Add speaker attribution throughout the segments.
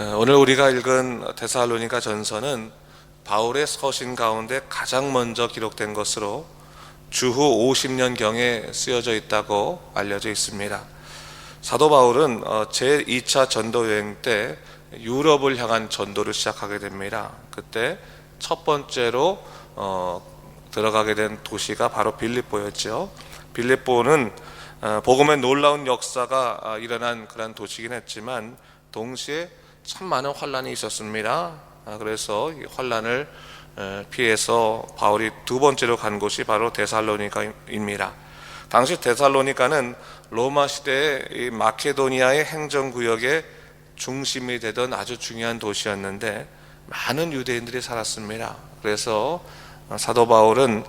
Speaker 1: 어, 오늘 우리가 읽은 데살로니가 전서는 바울의 서신 가운데 가장 먼저 기록된 것으로 주후 50년경에 쓰여져 있다고 알려져 있습니다. 사도 바울은 어, 제2차 전도 여행 때 유럽을 향한 전도를 시작하게 됩니다. 그때 첫 번째로 어, 들어가게 된 도시가 바로 빌립보였죠. 빌립보는 어, 복음의 놀라운 역사가 아, 일어난 그런 도시긴 했지만 동시에 참 많은 환란이 있었습니다. 아, 그래서 이 환란을 에, 피해서 바울이 두 번째로 간 곳이 바로 데살로니가입니다. 당시 데살로니가는 로마 시대의 이 마케도니아의 행정 구역의 중심이 되던 아주 중요한 도시였는데 많은 유대인들이 살았습니다. 그래서 사도 바울은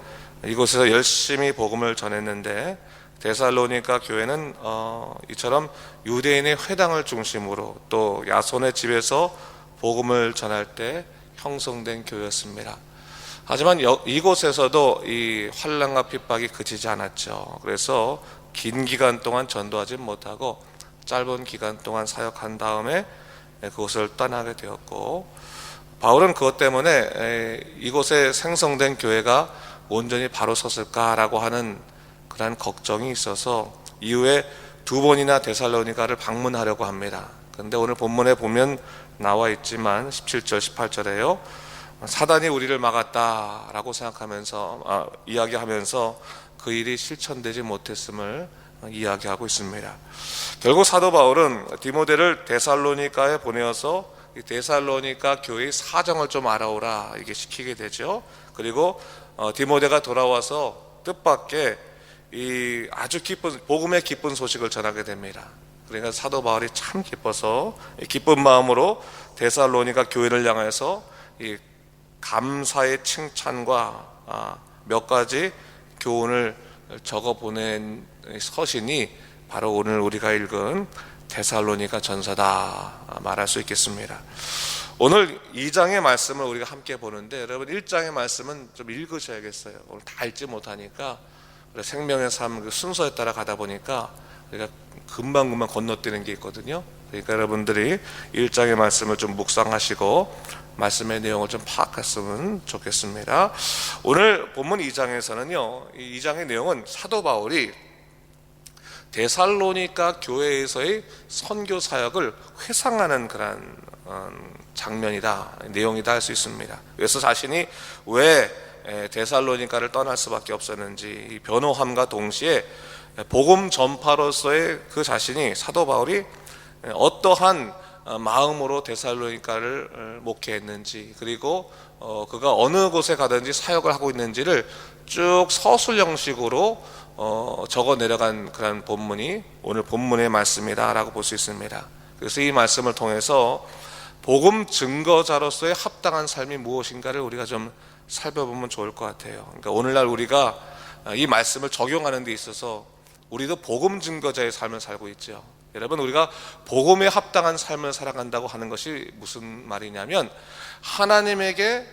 Speaker 1: 이곳에서 열심히 복음을 전했는데 데살로니가 교회는 어, 이처럼 유대인의 회당을 중심으로 또 야손의 집에서 복음을 전할 때 형성된 교회였습니다. 하지만 여- 이곳에서도 이 환란과 핍박이 그치지 않았죠. 그래서 긴 기간 동안 전도하지 못하고 짧은 기간 동안 사역한 다음에 그곳을 떠나게 되었고 바울은 그것 때문에 에, 이곳에 생성된 교회가 온전히 바로 섰을까라고 하는 그러한 걱정이 있어서 이후에 두 번이나 데살로니가를 방문하려고 합니다. 그런데 오늘 본문에 보면 나와 있지만 17절 18절에요. 사단이 우리를 막았다라고 생각하면서 아, 이야기하면서 그 일이 실천되지 못했음을 이야기하고 있습니다. 결국 사도 바울은 디모데를 데살로니가에 보내어서 이 데살로니가 교회의 사정을 좀 알아오라 이게 시키게 되죠. 그리고 어, 디모데가 돌아와서 뜻밖의 이 아주 기쁜 복음의 기쁜 소식을 전하게 됩니다. 그러니까 사도 바울이 참 기뻐서 이 기쁜 마음으로 데살로니가 교회를 향해서 이 감사의 칭찬과 아, 몇 가지 교훈을 적어 보낸 서신이 바로 오늘 우리가 읽은 데살로니가 전서다 말할 수 있겠습니다. 오늘 2장의 말씀을 우리가 함께 보는데 여러분 1장의 말씀은 좀 읽으셔야겠어요. 오늘 다 읽지 못하니까 생명의 삶 그 순서에 따라 가다 보니까 우리가 금방 금방 건너뛰는 게 있거든요. 그러니까 여러분들이 1장의 말씀을 좀 묵상하시고 말씀의 내용을 좀 파악했으면 좋겠습니다. 오늘 본문 2장에서는요. 이 2장의 내용은 사도 바울이 데살로니가 교회에서의 선교 사역을 회상하는 그런 어, 장면이다 내용이다 할 수 있습니다. 그래서 자신이 왜 에, 데살로니가를 떠날 수밖에 없었는지 이 변호함과 동시에 복음 전파로서의 그 자신이 사도 바울이 에, 어떠한 어, 마음으로 데살로니가를 어, 목회했는지 그리고 어, 그가 어느 곳에 가든지 사역을 하고 있는지를 쭉 서술 형식으로 어, 적어 내려간 그런 본문이 오늘 본문의 말씀이다라고 볼 수 있습니다. 그래서 이 말씀을 통해서 복음 증거자로서의 합당한 삶이 무엇인가를 우리가 좀 살펴보면 좋을 것 같아요. 그러니까 오늘날 우리가 이 말씀을 적용하는 데 있어서 우리도 복음 증거자의 삶을 살고 있죠. 여러분 우리가 복음에 합당한 삶을 살아간다고 하는 것이 무슨 말이냐면 하나님에게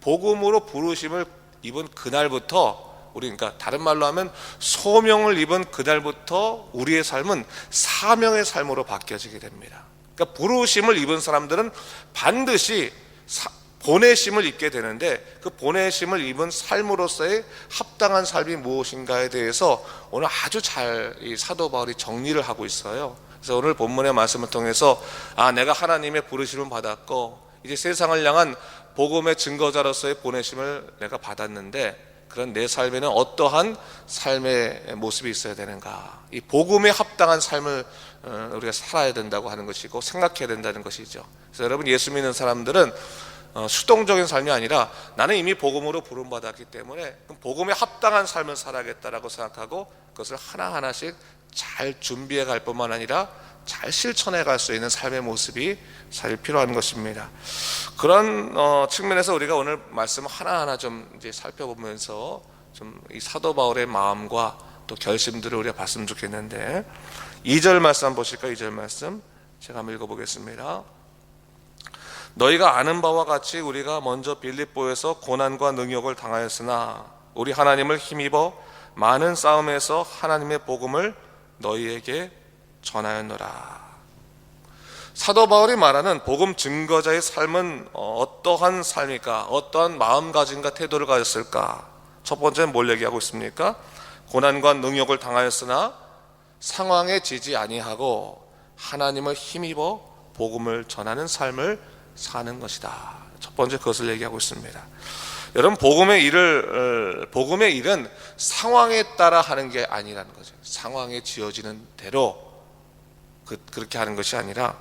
Speaker 1: 복음으로 부르심을 입은 그날부터 우리 그러니까 다른 말로 하면 소명을 입은 그날부터 우리의 삶은 사명의 삶으로 바뀌어지게 됩니다. 그러니까 부르심을 입은 사람들은 반드시 사- 보내심을 입게 되는데 그 보내심을 입은 삶으로서의 합당한 삶이 무엇인가에 대해서 오늘 아주 잘이 사도 바울이 정리를 하고 있어요. 그래서 오늘 본문의 말씀을 통해서 아 내가 하나님의 부르심을 받았고 이제 세상을 향한 복음의 증거자로서의 보내심을 내가 받았는데 그런 내 삶에는 어떠한 삶의 모습이 있어야 되는가? 이 복음에 합당한 삶을 어, 우리가 살아야 된다고 하는 것이고 생각해야 된다는 것이죠. 그래서 여러분 예수 믿는 사람들은 어, 수동적인 삶이 아니라 나는 이미 복음으로 부름받았기 때문에 복음에 합당한 삶을 살아야겠다라고 생각하고 그것을 하나하나씩 잘 준비해 갈 뿐만 아니라 잘 실천해 갈 수 있는 삶의 모습이 사실 필요한 것입니다. 그런 어, 측면에서 우리가 오늘 말씀 하나하나 좀 이제 살펴보면서 좀 이 사도 바울의 마음과 또 결심들을 우리가 봤으면 좋겠는데 2절 말씀 보실까요? 2절 말씀 제가 한번 읽어보겠습니다. 너희가 아는 바와 같이 우리가 먼저 빌립보에서 고난과 능욕을 당하였으나 우리 하나님을 힘입어 많은 싸움에서 하나님의 복음을 너희에게 전하였노라. 사도 바울이 말하는 복음 증거자의 삶은 어, 어떠한 삶일까? 어떠한 마음가짐과 태도를 가졌을까? 첫 번째는 뭘 얘기하고 있습니까? 고난과 능욕을 당하였으나 상황에 지지 아니하고 하나님을 힘입어 복음을 전하는 삶을 사는 것이다. 첫 번째 그것을 얘기하고 있습니다. 여러분 복음의 일을 어, 복음의 일은 상황에 따라 하는 게 아니라는 거죠. 상황에 지어지는 대로 그, 그렇게 하는 것이 아니라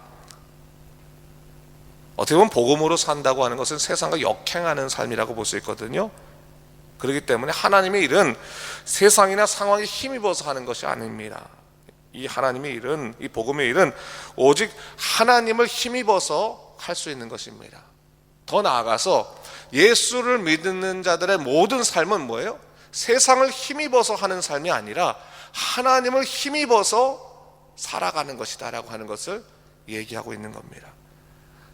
Speaker 1: 어떻게 보면 복음으로 산다고 하는 것은 세상과 역행하는 삶이라고 볼 수 있거든요. 그렇기 때문에 하나님의 일은 세상이나 상황에 힘입어서 하는 것이 아닙니다. 이 하나님의 일은 이 복음의 일은 오직 하나님을 힘입어서 할 수 있는 것입니다. 더 나아가서 예수를 믿는 자들의 모든 삶은 뭐예요? 세상을 힘입어서 하는 삶이 아니라 하나님을 힘입어서 살아가는 것이다라고 하는 것을 얘기하고 있는 겁니다.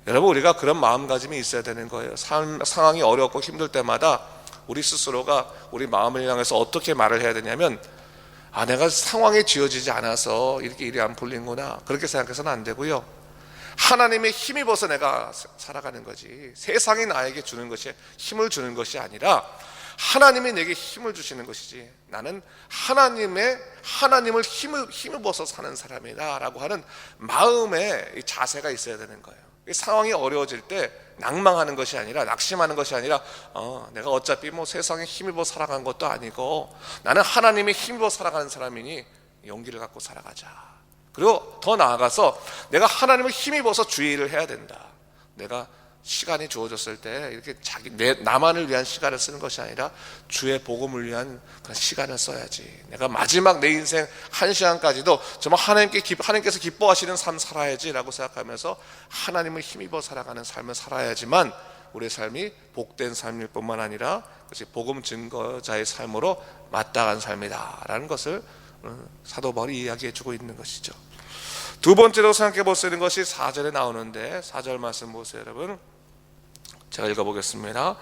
Speaker 1: 여러분 우리가 그런 마음가짐이 있어야 되는 거예요. 삶, 상황이 어렵고 힘들 때마다 우리 스스로가 우리 마음을 향해서 어떻게 말을 해야 되냐면 아 내가 상황에 쥐어지지 않아서 이렇게 일이 안 풀린구나 그렇게 생각해서는 안 되고요. 하나님의 힘입어서 내가 살아가는 거지 세상이 나에게 주는 것이 힘을 주는 것이 아니라 하나님이 내게 힘을 주시는 것이지 나는 하나님의 하나님을 힘을 힘입어서 사는 사람이다라고 하는 마음의 이 자세가 있어야 되는 거예요. 이 상황이 어려워질 때 낭망하는 것이 아니라 낙심하는 것이 아니라 어, 내가 어차피 뭐 세상에 힘입어 살아간 것도 아니고 나는 하나님의 힘입어 살아가는 사람이니 용기를 갖고 살아가자. 그리고 더 나아가서 내가 하나님을 힘입어서 주의를 해야 된다. 내가 시간이 주어졌을 때 이렇게 자기 내 나만을 위한 시간을 쓰는 것이 아니라 주의 복음을 위한 그런 시간을 써야지. 내가 마지막 내 인생 한 시간까지도 정말 하나님께 기, 하나님께서 기뻐하시는 삶 살아야지라고 생각하면서 하나님을 힘입어 살아가는 삶을 살아야지만 우리의 삶이 복된 삶일 뿐만 아니라 그것이 복음 증거자의 삶으로 마땅한 삶이다라는 것을 어, 사도 바울이 이야기해 주고 있는 것이죠. 두 번째로 생각해 볼 수 있는 것이 4절에 나오는데 4절 말씀 보세요 여러분. 제가 읽어보겠습니다.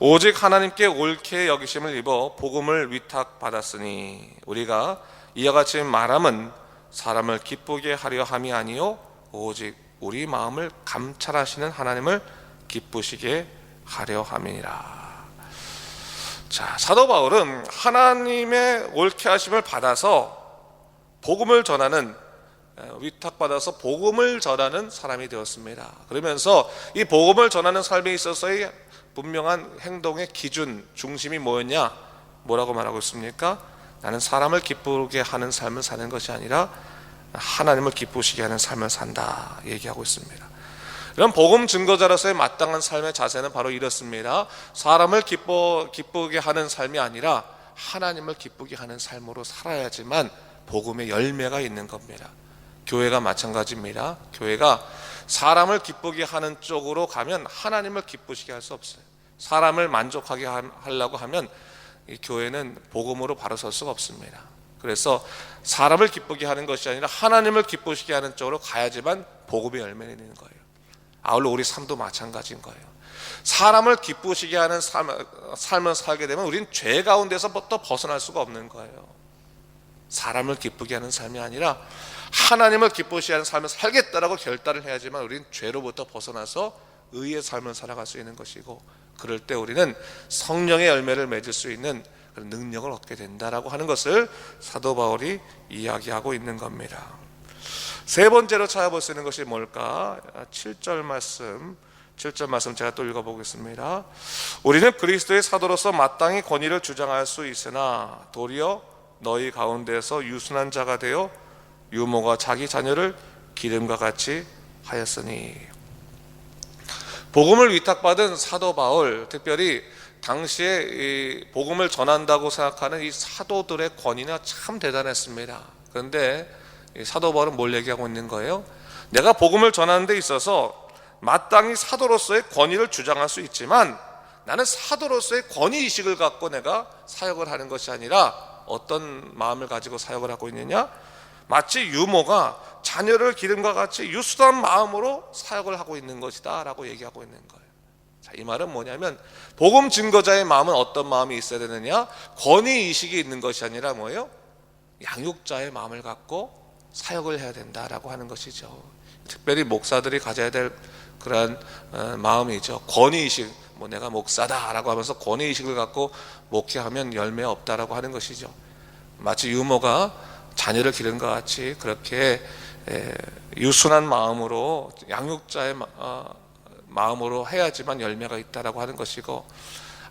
Speaker 1: 오직 하나님께 옳게 여기심을 입어 복음을 위탁받았으니 우리가 이와 같이 말함은 사람을 기쁘게 하려 함이 아니요 오직 우리 마음을 감찰하시는 하나님을 기쁘시게 하려 함이니라 자, 사도 바울은 하나님의 옳게 하심을 받아서 복음을 전하는 위탁받아서 복음을 전하는 사람이 되었습니다. 그러면서 이 복음을 전하는 삶에 있어서의 분명한 행동의 기준, 중심이 뭐였냐? 뭐라고 말하고 있습니까? 나는 사람을 기쁘게 하는 삶을 사는 것이 아니라 하나님을 기쁘시게 하는 삶을 산다 얘기하고 있습니다. 이런 복음 증거자로서의 마땅한 삶의 자세는 바로 이렇습니다. 사람을 기뻐 기쁘게 하는 삶이 아니라 하나님을 기쁘게 하는 삶으로 살아야지만 복음의 열매가 있는 겁니다. 교회가 마찬가지입니다. 교회가 사람을 기쁘게 하는 쪽으로 가면 하나님을 기쁘시게 할 수 없어요. 사람을 만족하게 하려고 하면 이 교회는 복음으로 바로 설 수가 없습니다. 그래서 사람을 기쁘게 하는 것이 아니라 하나님을 기쁘시게 하는 쪽으로 가야지만 복음의 열매를 내는 거예요. 아울러 우리 삶도 마찬가지인 거예요. 사람을 기쁘시게 하는 삶, 삶을 살게 되면 우리는 죄 가운데서부터 벗어날 수가 없는 거예요. 사람을 기쁘게 하는 삶이 아니라 하나님을 기쁘시게 하는 삶을 살겠다라고 결단을 해야지만 우리는 죄로부터 벗어나서 의의 삶을 살아갈 수 있는 것이고 그럴 때 우리는 성령의 열매를 맺을 수 있는 그런 능력을 얻게 된다라고 하는 것을 사도 바울이 이야기하고 있는 겁니다. 세 번째로 찾아볼 수 있는 것이 뭘까? 7절 말씀. 7절 말씀 제가 또 읽어보겠습니다. 우리는 그리스도의 사도로서 마땅히 권위를 주장할 수 있으나 도리어 너희 가운데서 유순한 자가 되어 유모가 자기 자녀를 기름과 같이 하였으니 복음을 위탁받은 사도 바울 특별히 당시에 이 복음을 전한다고 생각하는 이 사도들의 권위는 참 대단했습니다. 그런데 사도 바울은 뭘 얘기하고 있는 거예요? 내가 복음을 전하는 데 있어서 마땅히 사도로서의 권위를 주장할 수 있지만 나는 사도로서의 권위 의식을 갖고 내가 사역을 하는 것이 아니라 어떤 마음을 가지고 사역을 하고 있느냐? 마치 유모가 자녀를 기름과 같이 유수한 마음으로 사역을 하고 있는 것이다라고 얘기하고 있는 거예요. 자, 이 말은 뭐냐면 복음 증거자의 마음은 어떤 마음이 있어야 되느냐? 권위 의식이 있는 것이 아니라 뭐예요? 양육자의 마음을 갖고 사역을 해야 된다라고 하는 것이죠. 특별히 목사들이 가져야 될 그러한 어, 마음이죠. 권위의식, 뭐 내가 목사다라고 하면서 권위의식을 갖고 목회하면 열매 없다라고 하는 것이죠. 마치 유모가 자녀를 기른 것 같이 그렇게 에, 유순한 마음으로 양육자의 마- 어, 마음으로 해야지만 열매가 있다라고 하는 것이고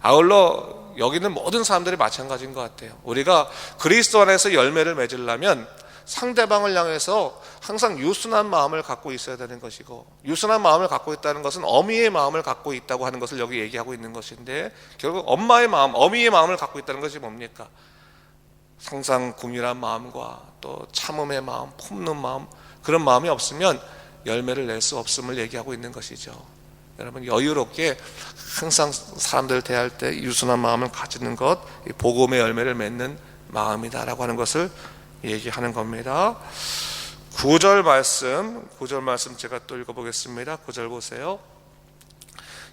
Speaker 1: 아울러 여기 있는 모든 사람들이 마찬가지인 것 같아요. 우리가 그리스도 안에서 열매를 맺으려면 상대방을 향해서 항상 유순한 마음을 갖고 있어야 되는 것이고 유순한 마음을 갖고 있다는 것은 어미의 마음을 갖고 있다고 하는 것을 여기 얘기하고 있는 것인데 결국 엄마의 마음, 어미의 마음을 갖고 있다는 것이 뭡니까? 항상 궁일한 마음과 또 참음의 마음, 품는 마음 그런 마음이 없으면 열매를 낼 수 없음을 얘기하고 있는 것이죠. 여러분 여유롭게 항상 사람들을 대할 때 유순한 마음을 가지는 것, 이 복음의 열매를 맺는 마음이다라고 하는 것을 얘기하는 겁니다. 9절 말씀, 9절 말씀 제가 또 읽어보겠습니다. 9절 보세요.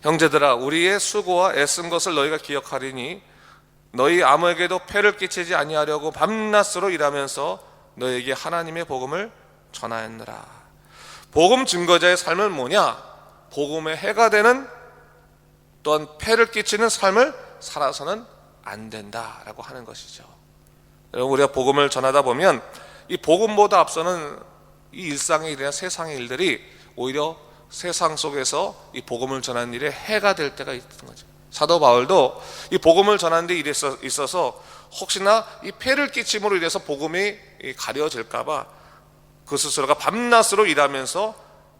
Speaker 1: 형제들아, 우리의 수고와 애쓴 것을 너희가 기억하리니 너희 아무에게도 폐를 끼치지 아니하려고 밤낮으로 일하면서 너에게 하나님의 복음을 전하였느라. 복음 증거자의 삶은 뭐냐? 복음의 해가 되는 또한 폐를 끼치는 삶을 살아서는 안 된다라고 하는 것이죠. 우리가 복음을 전하다 보면 이 복음보다 앞서는 이 일상의 일이나 세상의 일들이 오히려 세상 속에서 이 복음을 전하는 일에 해가 될 때가 있는 거죠. 사도 바울도 이 복음을 전하는 데 있어서 혹시나 이 폐를 끼침으로 인해서 복음이 이 가려질까봐 그 스스로가 밤낮으로 일하면서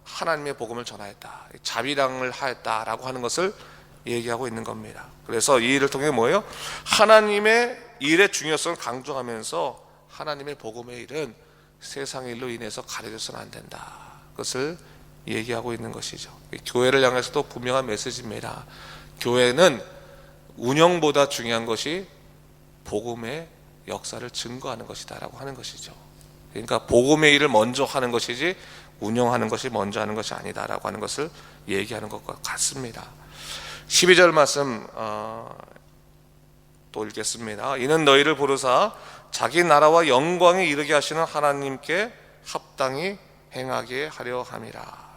Speaker 1: 하나님의 복음을 전하였다. 자비랑을 하였다라고 하는 것을 얘기하고 있는 겁니다. 그래서 이 일을 통해 뭐예요? 하나님의 일의 중요성을 강조하면서 하나님의 복음의 일은 세상의 일로 인해서 가려져서는 안 된다. 그것을 얘기하고 있는 것이죠. 교회를 향해서도 분명한 메시지입니다. 교회는 운영보다 중요한 것이 복음의 역사를 증거하는 것이다라고 하는 것이죠. 그러니까 복음의 일을 먼저 하는 것이지 운영하는 것이 먼저 하는 것이 아니다라고 하는 것을 얘기하는 것과 같습니다. 12절 말씀 어, 또 읽겠습니다. 이는 너희를 부르사 자기 나라와 영광에 이르게 하시는 하나님께 합당히 행하게 하려 함이라.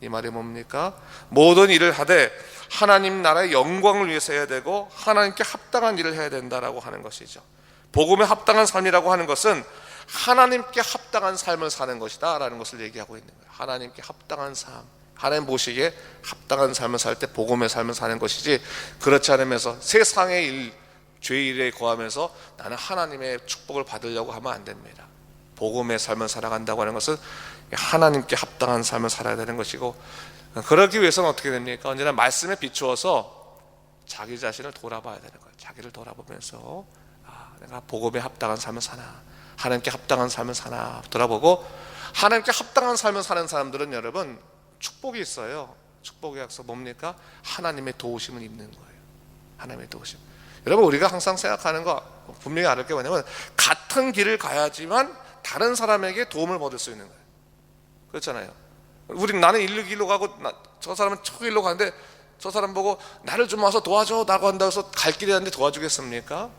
Speaker 1: 이 말이 뭡니까? 모든 일을 하되 하나님 나라의 영광을 위해서 해야 되고 하나님께 합당한 일을 해야 된다라고 하는 것이죠. 복음에 합당한 삶이라고 하는 것은 하나님께 합당한 삶을 사는 것이다라는 것을 얘기하고 있는 거예요. 하나님께 합당한 삶. 하나님 보시기에 합당한 삶을 살 때 복음의 삶을 사는 것이지 그렇지 않으면서 세상의 일, 죄의 일에 거하면서 나는 하나님의 축복을 받으려고 하면 안 됩니다. 복음의 삶을 살아간다고 하는 것은 하나님께 합당한 삶을 살아야 되는 것이고 그러기 위해서는 어떻게 됩니까? 언제나 말씀에 비추어서 자기 자신을 돌아봐야 되는 거예요. 자기를 돌아보면서 아, 내가 복음에 합당한 삶을 사나 하나님께 합당한 삶을 사나 돌아보고 하나님께 합당한 삶을 사는 사람들은 여러분 축복이 있어요. 축복의 약속 뭡니까? 하나님의 도우심을 입는 거예요. 하나님의 도우심. 여러분 우리가 항상 생각하는 거 분명히 알을 게 뭐냐면 같은 길을 가야지만 다른 사람에게 도움을 받을 수 있는 거예요. 그렇잖아요. 우리 나는 일로 길로 가고 나- 저 사람은 저 길로 가는데 저 사람 보고 나를 좀 와서 도와줘 나고 한다고 해서 갈 길이 있는데 도와주겠습니까?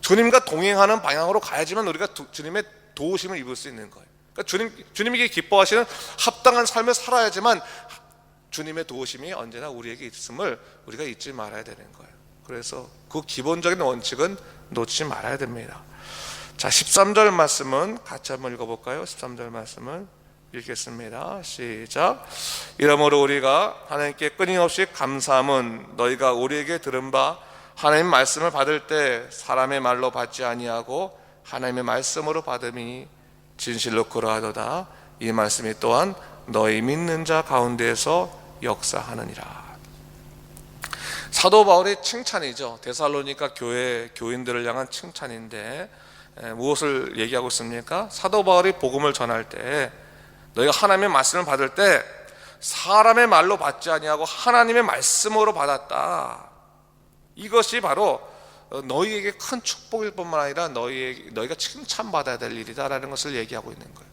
Speaker 1: 주님과 동행하는 방향으로 가야지만 우리가 두- 주님의 도우심을 입을 수 있는 거예요. 그러니까 주님 주님에게 기뻐하시는 합당한 삶을 살아야지만 주님의 도우심이 언제나 우리에게 있음을 우리가 잊지 말아야 되는 거예요. 그래서 그 기본적인 원칙은 놓치지 말아야 됩니다. 자, 13절 말씀은 같이 한번 읽어볼까요? 13절 말씀을 읽겠습니다. 시작. 이러므로 우리가 하나님께 끊임없이 감사함은 너희가 우리에게 들은 바 하나님 말씀을 받을 때 사람의 말로 받지 아니하고 하나님의 말씀으로 받음이 진실로 그러하도다. 이 말씀이 또한 너희 믿는 자 가운데에서 역사하느니라. 사도 바울의 칭찬이죠. 데살로니가 교회 교인들을 향한 칭찬인데 에, 무엇을 얘기하고 있습니까? 사도 바울이 복음을 전할 때 너희가 하나님의 말씀을 받을 때 사람의 말로 받지 아니하고 하나님의 말씀으로 받았다. 이것이 바로 어, 너희에게 큰 축복일 뿐만 아니라 너희 너희가 칭찬받아야 될 일이다라는 것을 얘기하고 있는 거예요.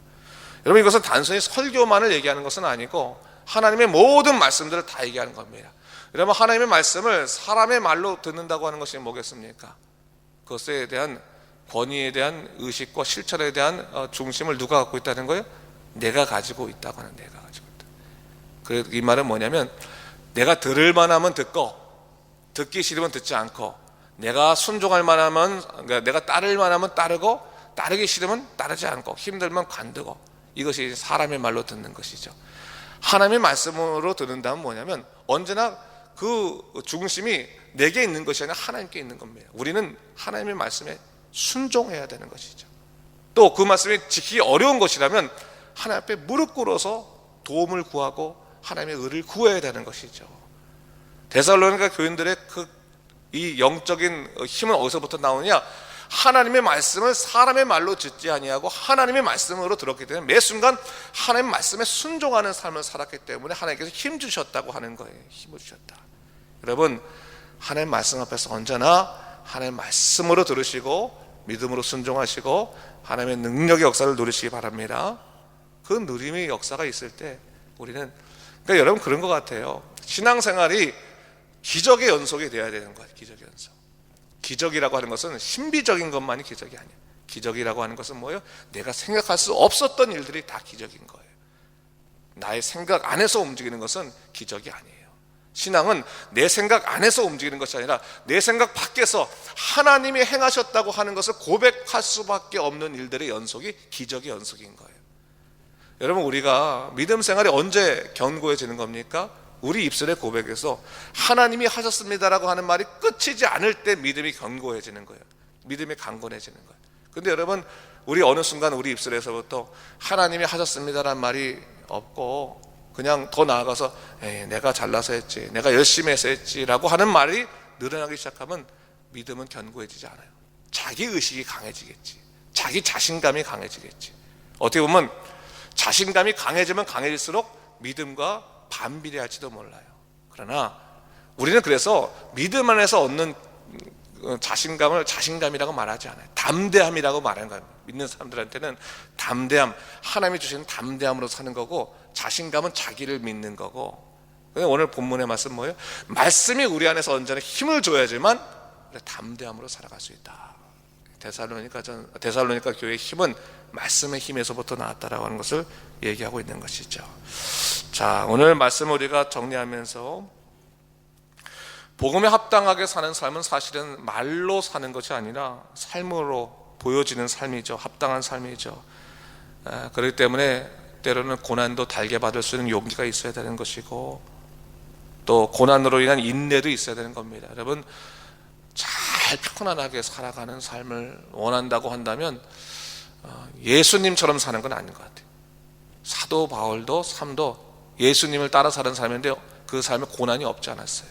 Speaker 1: 여러분 이것은 단순히 설교만을 얘기하는 것은 아니고 하나님의 모든 말씀들을 다 얘기하는 겁니다. 여러분 하나님의 말씀을 사람의 말로 듣는다고 하는 것이 뭐겠습니까? 그것에 대한 권위에 대한 의식과 실천에 대한 어, 중심을 누가 갖고 있다는 거예요? 내가 가지고 있다고 하는 내가 가지고. 그이 말은 뭐냐면 내가 들을 만하면 듣고 듣기 싫으면 듣지 않고 내가 순종할 만하면 그러니까 내가 따를 만하면 따르고 따르기 싫으면 따르지 않고 힘들면 관두고 이것이 사람의 말로 듣는 것이죠. 하나님의 말씀으로 듣는다면 뭐냐면 언제나 그 중심이 내게 있는 것이 아니라 하나님께 있는 겁니다. 우리는 하나님의 말씀에 순종해야 되는 것이죠. 또 그 말씀이 지키기 어려운 것이라면 하나님 앞에 무릎 꿇어서 도움을 구하고 하나님의 의를 구해야 되는 것이죠. 데살로니가 교인들의 그 이 영적인 힘은 어디서부터 나오냐? 하나님의 말씀을 사람의 말로 듣지 아니하고 하나님의 말씀으로 들었기 때문에 매 순간 하나님의 말씀에 순종하는 삶을 살았기 때문에 하나님께서 힘 주셨다고 하는 거예요. 힘을 주셨다. 여러분 하나님 말씀 앞에서 언제나 하나님 말씀으로 들으시고 믿음으로 순종하시고 하나님의 능력의 역사를 누리시기 바랍니다. 그 누림의 역사가 있을 때 우리는 그러니까 여러분 그런 것 같아요. 신앙생활이 기적의 연속이 돼야 되는 거예요. 기적이라고 하는 것은 신비적인 것만이 기적이 아니에요. 기적이라고 하는 것은 뭐예요? 내가 생각할 수 없었던 일들이 다 기적인 거예요. 나의 생각 안에서 움직이는 것은 기적이 아니에요. 신앙은 내 생각 안에서 움직이는 것이 아니라 내 생각 밖에서 하나님이 행하셨다고 하는 것을 고백할 수밖에 없는 일들의 연속이 기적의 연속인 거예요. 여러분 우리가 믿음 생활이 언제 견고해지는 겁니까? 우리 입술의 고백에서 하나님이 하셨습니다라고 하는 말이 끝이지 않을 때 믿음이 견고해지는 거예요. 믿음이 강건해지는 거예요. 근데 여러분 우리 어느 순간 우리 입술에서부터 하나님이 하셨습니다라는 말이 없고 그냥 더 나아가서 에이, 내가 잘나서 했지, 내가 열심히 해서 했지라고 하는 말이 늘어나기 시작하면 믿음은 견고해지지 않아요. 자기 의식이 강해지겠지, 자기 자신감이 강해지겠지. 어떻게 보면 자신감이 강해지면 강해질수록 믿음과 반비례할지도 몰라요. 그러나 우리는 그래서 믿음 안에서 얻는 자신감을 자신감이라고 말하지 않아요. 담대함이라고 말하는 거예요. 믿는 사람들한테는 담대함, 하나님이 주시는 담대함으로 사는 거고 자신감은 자기를 믿는 거고. 오늘 본문의 말씀 뭐예요? 말씀이 우리 안에서 언제나 힘을 줘야지만 담대함으로 살아갈 수 있다. 데살로니가 전 데살로니가 교회의 힘은 말씀의 힘에서부터 나왔다라고 하는 것을 얘기하고 있는 것이죠. 자, 오늘 말씀 우리가 정리하면서 복음에 합당하게 사는 삶은 사실은 말로 사는 것이 아니라 삶으로 보여지는 삶이죠. 합당한 삶이죠. 그렇기 때문에 때로는 고난도 달게 받을 수 있는 용기가 있어야 되는 것이고 또 고난으로 인한 인내도 있어야 되는 겁니다. 여러분 잘 편안하게 살아가는 삶을 원한다고 한다면 어, 예수님처럼 사는 건 아닌 것 같아요. 사도 바울도 삶도 예수님을 따라 사는 삶인데 그 삶에 고난이 없지 않았어요.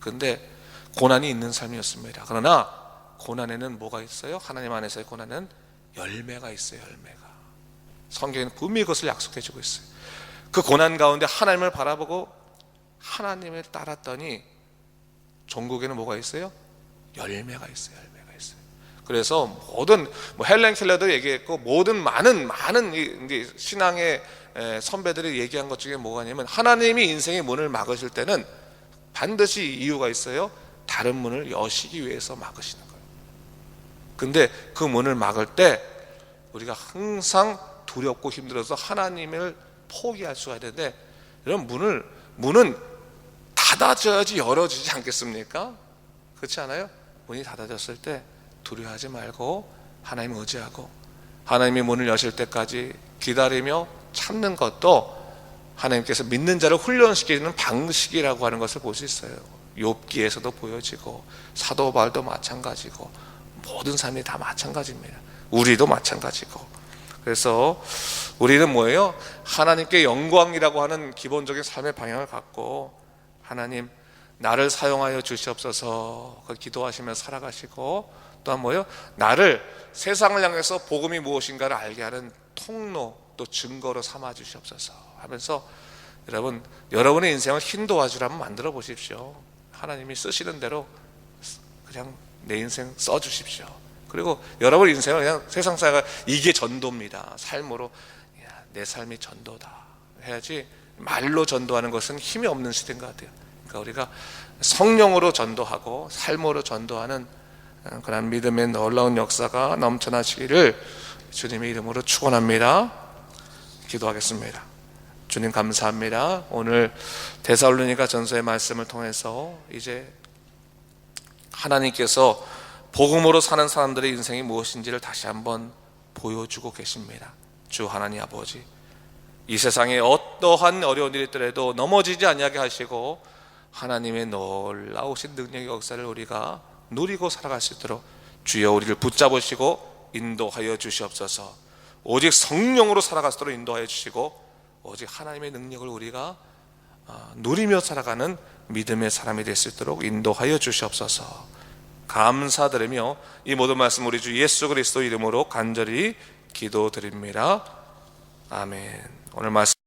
Speaker 1: 근데 고난이 있는 삶이었습니다. 그러나 고난에는 뭐가 있어요? 하나님 안에서의 고난은 열매가 있어요. 열매가. 성경에는 분명히 그것을 약속해 주고 있어요. 그 고난 가운데 하나님을 바라보고 하나님을 따랐더니 전국에는 뭐가 있어요? 열매가 있어요. 있어요. 그래서 모든 뭐 헬렌 켈러도 얘기했고 모든 많은 많은 이 신앙의 선배들이 얘기한 것 중에 뭐가 있냐면 하나님이 인생의 문을 막으실 때는 반드시 이유가 있어요. 다른 문을 여시기 위해서 막으시는 거예요. 근데 그 문을 막을 때 우리가 항상 두렵고 힘들어서 하나님을 포기할 수가 있는데 이런 문을 문은 닫아져야지 열어지지 않겠습니까? 그렇지 않아요? 문이 닫아졌을 때 두려워하지 말고 하나님 의지하고 하나님이 문을 여실 때까지 기다리며 참는 것도 하나님께서 믿는 자를 훈련시키는 방식이라고 하는 것을 볼 수 있어요. 욥기에서도 보여지고 사도 바울도 마찬가지고 모든 삶이 다 마찬가지입니다. 우리도 마찬가지고. 그래서 우리는 뭐예요? 하나님께 영광이라고 하는 기본적인 삶의 방향을 갖고 하나님 나를 사용하여 주시옵소서 그 기도하시며 살아가시고 또한 뭐요? 나를 세상을 향해서 복음이 무엇인가를 알게 하는 통로 또 증거로 삼아 주시옵소서 하면서 여러분 여러분의 인생을 흰 도화지로 한번 만들어 보십시오. 하나님이 쓰시는 대로 그냥 내 인생 써 주십시오. 그리고 여러분 인생을 그냥 세상 사가 이게 전도입니다. 삶으로 야, 내 삶이 전도다 해야지 말로 전도하는 것은 힘이 없는 시대인 것 같아요. 그러니까 우리가 성령으로 전도하고 삶으로 전도하는 그런 믿음의 놀라운 역사가 넘쳐나시기를 주님의 이름으로 축원합니다. 기도하겠습니다. 주님 감사합니다. 오늘 데살로니가 전서의 말씀을 통해서 이제 하나님께서 복음으로 사는 사람들의 인생이 무엇인지를 다시 한번 보여주고 계십니다. 주 하나님 아버지. 이 세상에 어떠한 어려운 일이 있더라도 넘어지지 아니하게 하시고 하나님의 놀라우신 능력의 역사를 우리가 누리고 살아갈 수 있도록 주여 우리를 붙잡으시고 인도하여 주시옵소서. 오직 성령으로 살아갈 수 있도록 인도하여 주시고 오직 하나님의 능력을 우리가 아, 누리며 살아가는 믿음의 사람이 될 수 있도록 인도하여 주시옵소서. 감사드리며 이 모든 말씀 우리 주 예수 그리스도 이름으로 간절히 기도드립니다. 아멘. 오늘 말씀